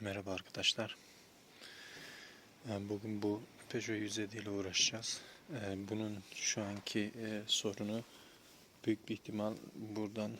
Merhaba arkadaşlar. Ee, Bugün bu Peugeot 107 ile uğraşacağız. Ee, Bunun şu anki e, sorunu büyük bir ihtimal buradan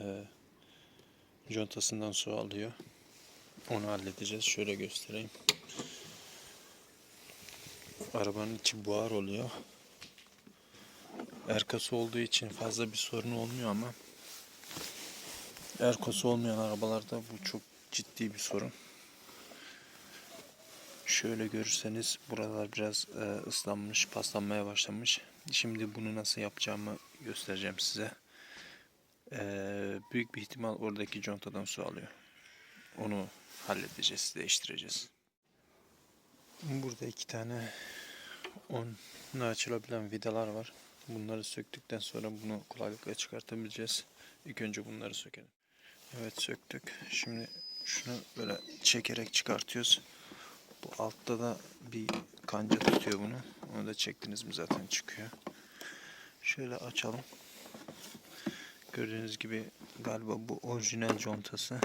e, contasından su alıyor. Onu halledeceğiz. Şöyle göstereyim. Arabanın içi buhar oluyor. Erkası olduğu için fazla bir sorun olmuyor ama Erkosu olmayan arabalarda bu çok ciddi bir sorun. Şöyle görürseniz buralar biraz e, ıslanmış, paslanmaya başlamış. Şimdi bunu nasıl yapacağımı göstereceğim size. E, büyük bir ihtimal oradaki contadan su alıyor. Onu halledeceğiz, değiştireceğiz. Burada iki tane onunla açılabilen vidalar var. Bunları söktükten sonra bunu kolaylıkla çıkartabileceğiz. İlk önce bunları sökelim. Evet söktük. Şimdi şunu böyle çekerek çıkartıyoruz. Bu altta da bir kanca tutuyor bunu. Onu da çektiniz mi zaten çıkıyor. Şöyle açalım. Gördüğünüz gibi galiba bu orijinal contası.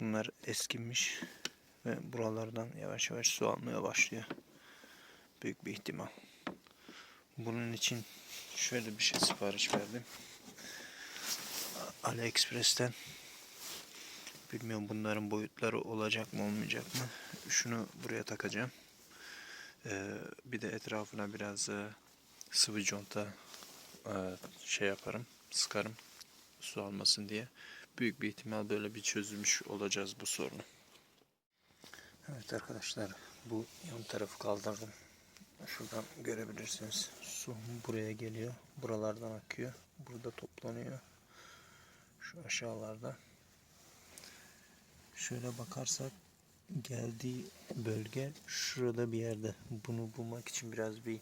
Bunlar eskimiş ve buralardan yavaş yavaş su almaya başlıyor. Büyük bir ihtimal. Bunun için şöyle bir şey sipariş verdim. AliExpress'ten bilmiyorum bunların boyutları olacak mı olmayacak mı. Şunu buraya takacağım. Ee, bir de etrafına biraz e, sıvı conta e, şey yaparım, sıkarım su almasın diye. Büyük bir ihtimal böyle bir çözülmüş olacağız bu sorunu. Evet arkadaşlar bu yan tarafı kaldırdım. Şuradan görebilirsiniz. Su buraya geliyor. Buralardan akıyor. Burada toplanıyor. Şu aşağılarda. Şöyle bakarsak geldiği bölge şurada bir yerde. Bunu bulmak için biraz bir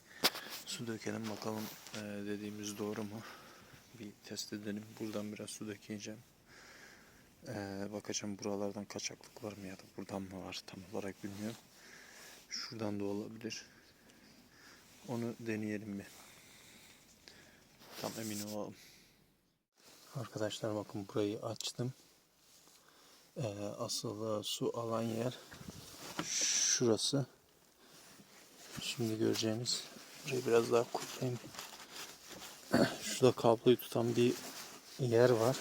su dökelim bakalım eee, dediğimiz doğru mu? Bir test edelim. Buradan biraz su dökeceğim. Eee, bakacağım buralardan kaçaklık var mı ya da buradan mı var tam olarak bilmiyorum. Şuradan da olabilir. Onu deneyelim bir. Tam emin olalım. Arkadaşlar bakın burayı açtım. Ee, asıl e, su alan yer şurası. Şimdi göreceğiniz. Burayı biraz daha kurayım. Şurada kabloyu tutan bir yer var.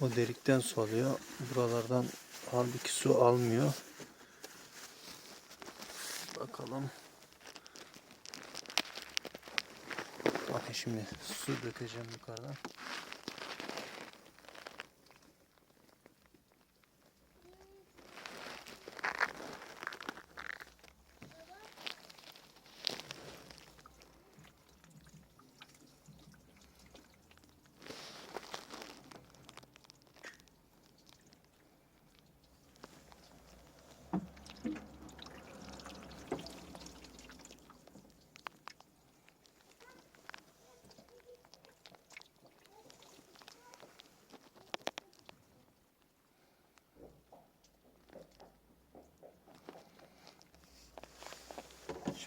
O delikten su alıyor. Buralardan halbuki su almıyor. Bakalım. Bakın şimdi su dökeceğim yukarıdan.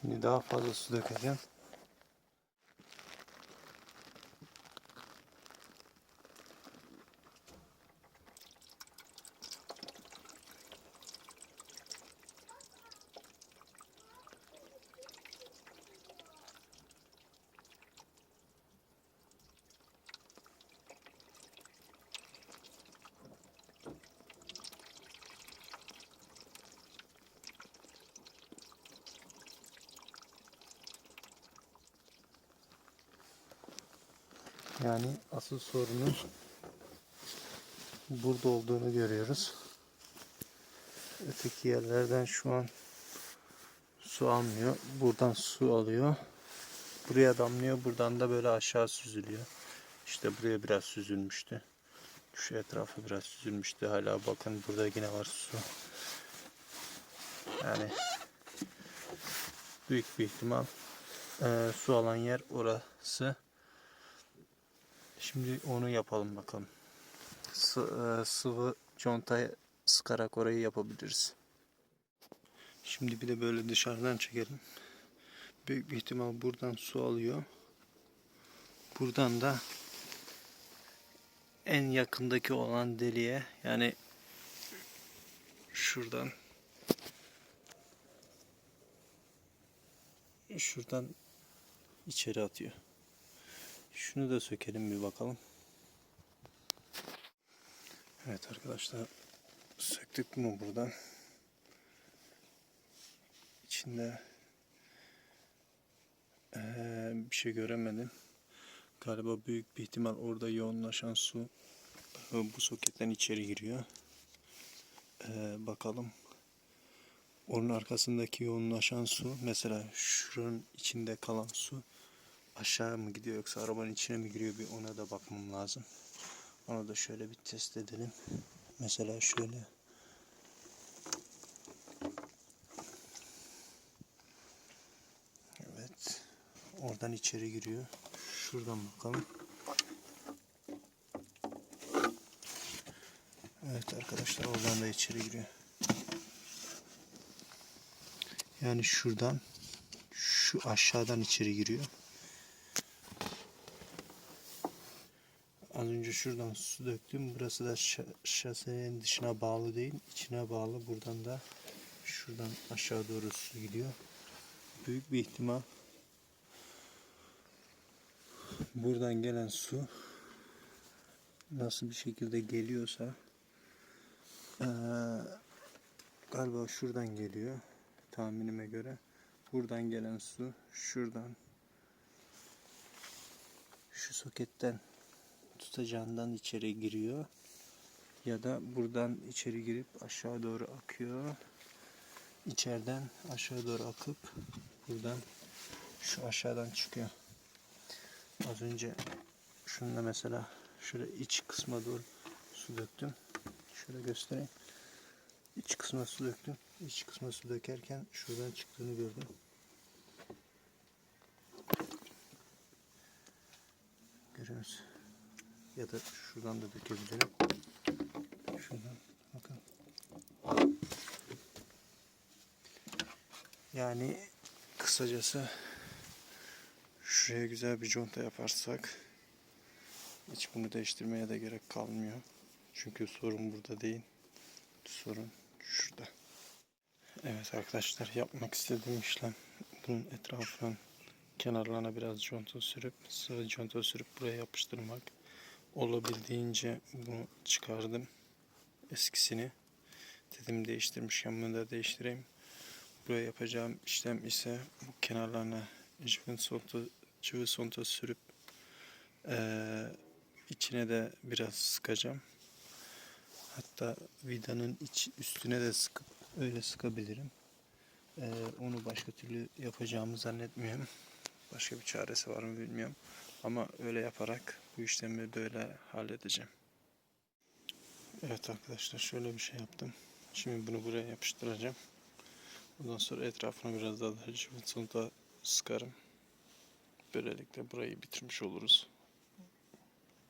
Şimdi daha fazla su dökeceğim. Yani asıl sorunun burada olduğunu görüyoruz. Öteki yerlerden şu an su almıyor. Buradan su alıyor. Buraya damlıyor. Buradan da böyle aşağı süzülüyor. İşte buraya biraz süzülmüştü. Şu etrafı biraz süzülmüştü. Hala bakın burada yine var su. Yani büyük bir ihtimal eee, su alan yer orası. Şimdi onu yapalım bakalım. Sı- e, sıvı contaya sıkarak orayı yapabiliriz. Şimdi bir de böyle dışarıdan çekelim. Büyük bir ihtimal buradan su alıyor. Buradan da en yakındaki olan deliğe yani şuradan şuradan içeri atıyor. Şunu da sökelim bir bakalım. Evet arkadaşlar söktük mü buradan? İçinde eee, bir şey göremedim. Galiba büyük bir ihtimal orada yoğunlaşan su bu soketten içeri giriyor. Eee, bakalım. Onun arkasındaki yoğunlaşan su mesela şuranın içinde kalan su aşağı mı gidiyor yoksa arabanın içine mi giriyor bir ona da bakmam lazım. Onu da şöyle bir test edelim. Mesela şöyle Evet. Oradan içeri giriyor. Şuradan bakalım. Evet arkadaşlar oradan da içeri giriyor. Yani şuradan şu aşağıdan içeri giriyor. Az önce şuradan su döktüm. Burası da şa- şasenin dışına bağlı değil, içine bağlı. Buradan da şuradan aşağı doğru su gidiyor. Büyük bir ihtimal buradan gelen su nasıl bir şekilde geliyorsa eee, galiba şuradan geliyor tahminime göre. Buradan gelen su şuradan şu soketten tutacağından içeri giriyor. Ya da buradan içeri girip aşağı doğru akıyor. İçeriden aşağı doğru akıp buradan şu aşağıdan çıkıyor. Az önce şununla mesela şöyle iç kısma doğru su döktüm. Şöyle göstereyim. İç kısma su döktüm. İç kısma su dökerken şuradan çıktığını gördüm. Görüyor musun? Ya da şuradan da dökebilirim. Şuradan bakın. Yani kısacası şuraya güzel bir conta yaparsak hiç bunu değiştirmeye de gerek kalmıyor. Çünkü sorun burada değil. Sorun şurada. Evet arkadaşlar yapmak istediğim işlem bunun etrafının kenarlarına biraz conta sürüp sıvı conta sürüp buraya yapıştırmak. Olabildiğince bunu çıkardım. Eskisini. Dedim değiştirmişken bunu da değiştireyim. Buraya yapacağım işlem ise bu kenarlarına sonta, cıvı sonta sürüp eee, içine de biraz sıkacağım. Hatta vidanın iç üstüne de sıkıp öyle sıkabilirim. Eee, onu başka türlü yapacağımı zannetmiyorum. Başka bir çaresi var mı bilmiyorum. Ama öyle yaparak bu işlemi böyle halledeceğim. Evet arkadaşlar şöyle bir şey yaptım. Şimdi bunu buraya yapıştıracağım. Ondan sonra etrafına biraz daha da cıvıtını sıkarım. Böylelikle burayı bitirmiş oluruz.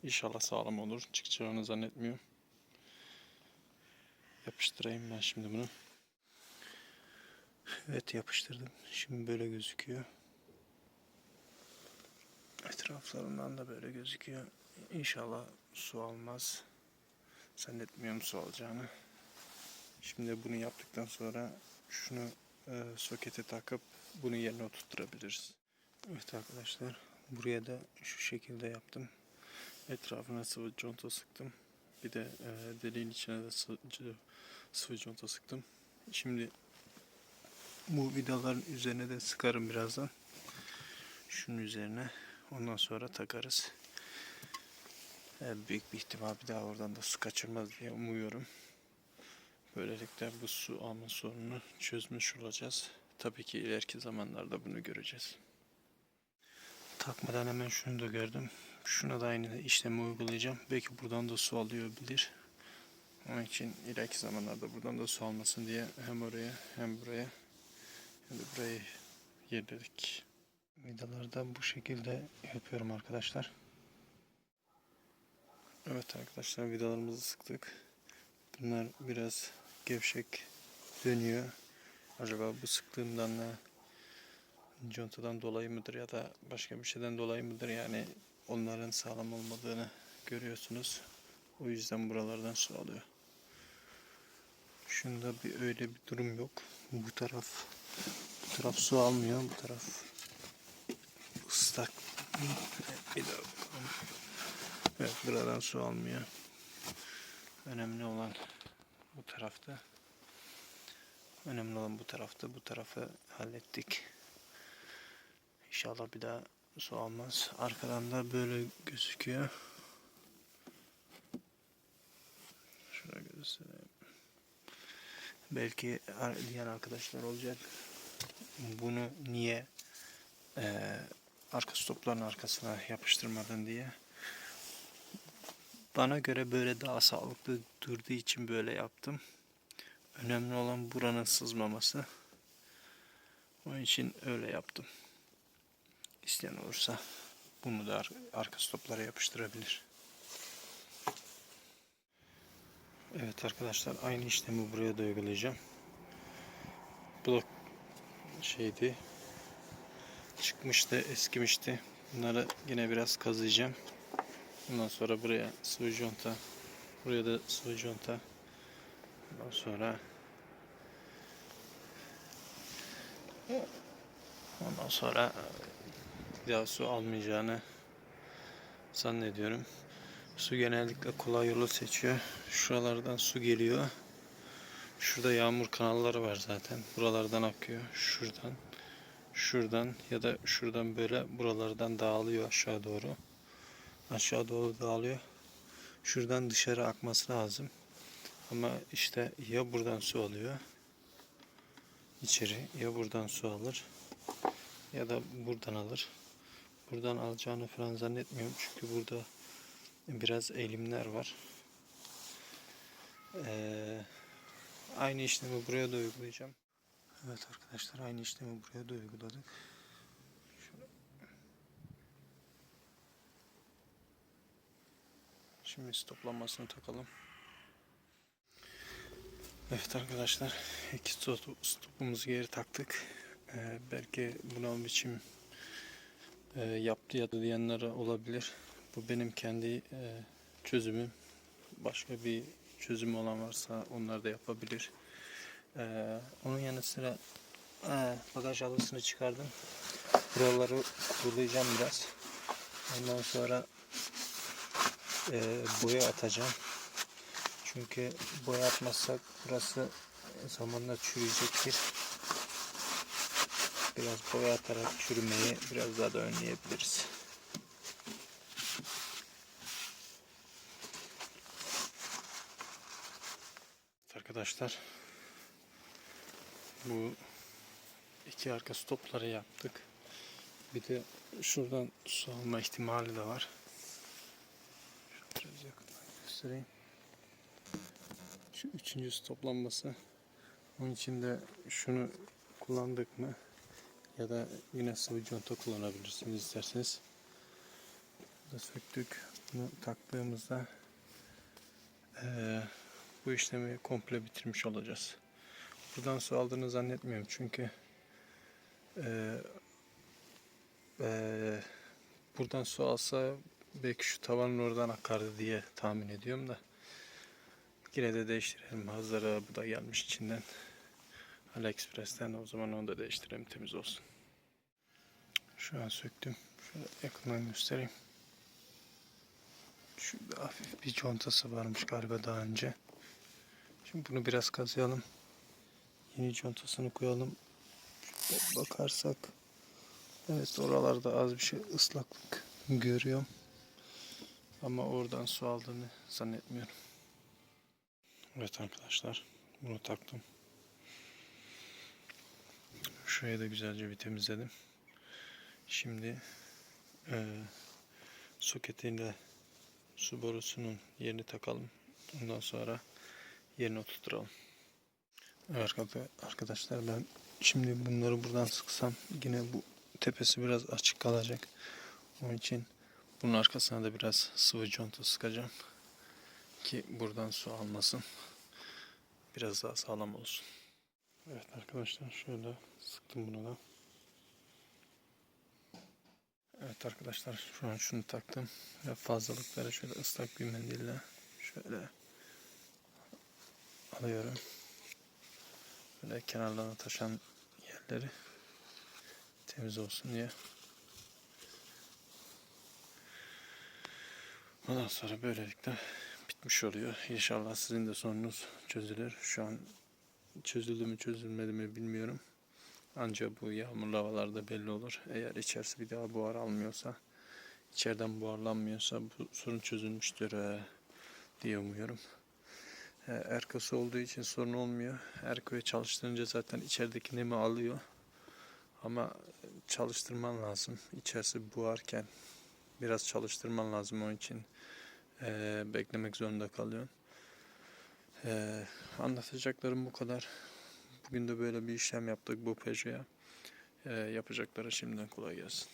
İnşallah sağlam olur. Çıkacağını zannetmiyorum. Yapıştırayım ben şimdi bunu. Evet yapıştırdım. Şimdi böyle gözüküyor. Etraflarından da böyle gözüküyor. İnşallah su almaz. Zannetmiyorum su alacağını. Şimdi bunu yaptıktan sonra şunu e, sokete takıp bunu yerine oturtturabiliriz. Evet arkadaşlar buraya da şu şekilde yaptım. Etrafına sıvı conta sıktım. Bir de e, deliğin içine de sıvı, sıvı conta sıktım. Şimdi bu vidaların üzerine de sıkarım birazdan. Şunun üzerine. Ondan sonra takarız. E, büyük bir ihtimal bir daha oradan da su kaçırmaz diye umuyorum. Böylelikle bu su alma sorununu çözmüş olacağız. Tabii ki ileriki zamanlarda bunu göreceğiz. Takmadan hemen şunu da gördüm. Şuna da aynı işlemi uygulayacağım. Belki buradan da su alıyor bilir. Onun için ileriki zamanlarda buradan da su almasın diye hem oraya hem buraya hem de burayı yerledik. Vidaları da bu şekilde yapıyorum arkadaşlar. Evet arkadaşlar vidalarımızı sıktık. Bunlar biraz gevşek dönüyor. Acaba bu sıktığımdan ne contadan dolayı mıdır ya da başka bir şeyden dolayı mıdır yani onların sağlam olmadığını görüyorsunuz. O yüzden buralardan su alıyor. Şunda bir öyle bir durum yok. Bu taraf bu taraf su almıyor. Bu taraf ıslak. Bir daha bakalım. Evet buradan su almıyor. Önemli olan bu tarafta. Önemli olan bu tarafta. Bu tarafı hallettik. İnşallah bir daha su almaz. Arkadan da böyle gözüküyor. Şuraya göstereyim. Belki diyen arkadaşlar olacak. Bunu niye eee arka stopların arkasına yapıştırmadın diye. Bana göre böyle daha sağlıklı durduğu için böyle yaptım. Önemli olan buranın sızmaması. Onun için öyle yaptım. İsteyen olursa bunu da ar- arka stoplara yapıştırabilir. Evet arkadaşlar aynı işlemi buraya da uygulayacağım. Bu şeydi. Çıkmıştı, eskimişti. Bunları yine biraz kazıyacağım. Ondan sonra buraya sıvı conta, buraya da sıvı conta. Ondan sonra ondan sonra bir daha su almayacağını zannediyorum. Su genellikle kolay yolu seçiyor. Şuralardan su geliyor. Şurada yağmur kanalları var zaten. Buralardan akıyor. Şuradan. Şuradan ya da şuradan böyle buralardan dağılıyor aşağı doğru. Aşağı doğru dağılıyor. Şuradan dışarı akması lazım. Ama işte ya buradan su alıyor içeri ya buradan su alır ya da buradan alır. Buradan alacağını falan zannetmiyorum çünkü burada biraz eğilimler var. Ee, aynı işlemi buraya da uygulayacağım. Evet arkadaşlar aynı işlemi buraya da uyguladık. Şimdi stoplanmasını takalım. Evet arkadaşlar iki stop, stopumuzu geri taktık. Ee, belki buna biçim e, yaptı ya da diyenler olabilir. Bu benim kendi e, çözümüm. Başka bir çözüm olan varsa onlar da yapabilir. Ee, onun yanı sıra e, bagaj halısını çıkardım. Buraları kurulayacağım biraz. Ondan sonra e, boya atacağım. Çünkü boya atmazsak burası zamanla çürüyecektir. Biraz boya atarak çürümeyi biraz daha da önleyebiliriz. Arkadaşlar bu iki arka stopları yaptık. Bir de şuradan su alma ihtimali de var. Şöyle yakından göstereyim. Şu üçüncü stoplanması. Onun için de şunu kullandık mı ya da yine sıvı conta kullanabilirsiniz isterseniz. Burada söktük. Bunu taktığımızda eee, bu işlemi komple bitirmiş olacağız. Buradan su aldığını zannetmiyorum çünkü eee, eee, buradan su alsa belki şu tavanın oradan akardı diye tahmin ediyorum da. Yine de değiştirelim. Hazır bu da gelmiş içinden. AliExpress'ten o zaman onu da değiştirelim temiz olsun. Şu an söktüm. Şöyle yakından göstereyim. Şurada hafif bir contası varmış galiba daha önce. Şimdi bunu biraz kazıyalım. Yeni contasını koyalım. Şöyle bakarsak evet oralarda az bir şey ıslaklık görüyorum. Ama oradan su aldığını zannetmiyorum. Evet arkadaşlar bunu taktım. Şurayı da güzelce bir temizledim. Şimdi eee soketiyle su borusunun yerini takalım. Ondan sonra yerine oturtalım. Arkadaşlar ben şimdi bunları buradan sıksam yine bu tepesi biraz açık kalacak. Onun için bunun arkasına da biraz sıvı conta sıkacağım ki buradan su almasın. Biraz daha sağlam olsun. Evet arkadaşlar şöyle sıktım bunu da. Evet arkadaşlar şu an şunu taktım ve fazlalıkları şöyle ıslak bir mendille şöyle alıyorum. Böyle kenarlarına taşan yerleri temiz olsun diye. Ondan sonra böylelikle bitmiş oluyor. İnşallah sizin de sorunuz çözülür. Şu an çözüldü mü çözülmedi mi bilmiyorum. Ancak bu yağmurlu havalarda belli olur. Eğer içerisi bir daha buhar almıyorsa, içeriden buharlanmıyorsa bu sorun çözülmüştür eee, diye umuyorum. Erkası olduğu için sorun olmuyor. Erko'yu çalıştırınca zaten içerideki nemi alıyor. Ama çalıştırman lazım. İçerisi buharken biraz çalıştırman lazım onun için eee, beklemek zorunda kalıyorsun. Eee, anlatacaklarım bu kadar. Bugün de böyle bir işlem yaptık bu Peugeot'a. Eee yapacaklara şimdiden kolay gelsin.